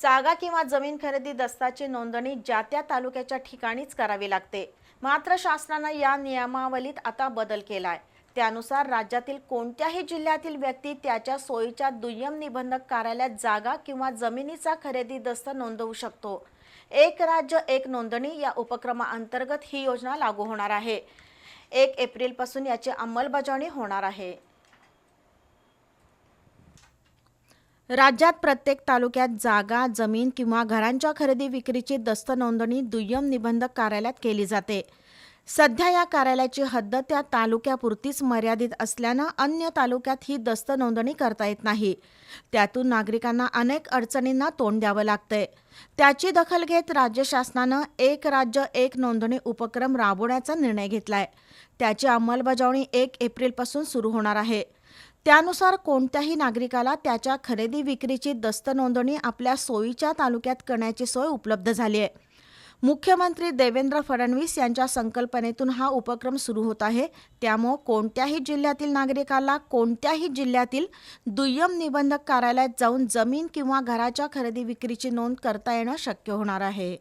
जागा किंवा जमीन खरेदी दस्ताची नोंदणी ज्या त्या तालुक्याच्या ठिकाणीच करावी लागते. मात्र शासनानं या नियमावलीत आता बदल केलाय. त्यानुसार राज्यातील कोणत्याही जिल्ह्यातील व्यक्ती त्याच्या सोयीच्या दुय्यम निबंधक कार्यालयात जागा किंवा जमिनीचा खरेदी दस्त नोंदवू शकतो. एक राज्य एक नोंदणी या उपक्रमाअंतर्गत ही योजना लागू होणार आहे. एक एप्रिलपासून याची अंमलबजावणी होणार आहे. राज्यात प्रत्येक तालुक्यात जागा जमीन किंवा घरांच्या खरेदी विक्रीची दस्त नोंदणी दुय्यम निबंधक कार्यालयात केली जाते. सध्या या कार्यालयाची हद्द त्या तालुक्यापुरतीच मर्यादित असल्यानं अन्य तालुक्यात ही दस्त नोंदणी करता येत नाही. त्यातून नागरिकांना अनेक अडचणींना तोंड द्यावं लागतंय. त्याची दखल घेत राज्य शासनानं एक राज्य एक नोंदणी उपक्रम राबवण्याचा निर्णय घेतलाय. त्याची अंमलबजावणी एक एप्रिलपासून सुरू होणार आहे. त्यानुसार कोणत्याही नागरिकाला त्याच्या खरेदी विक्रीची दस्त नोंदणी आपल्या सोयीच्या तालुक्यात करण्याची सोय उपलब्ध झाली आहे. मुख्यमंत्री देवेंद्र फडणवीस यांच्या संकल्पनेतून हा उपक्रम सुरू होत आहे. त्यामुळं कोणत्याही जिल्ह्यातील नागरिकाला कोणत्याही जिल्ह्यातील दुय्यम निबंधक कार्यालयात जाऊन जमीन किंवा घराच्या खरेदी विक्रीची नोंद करता येणं शक्य होणार आहे.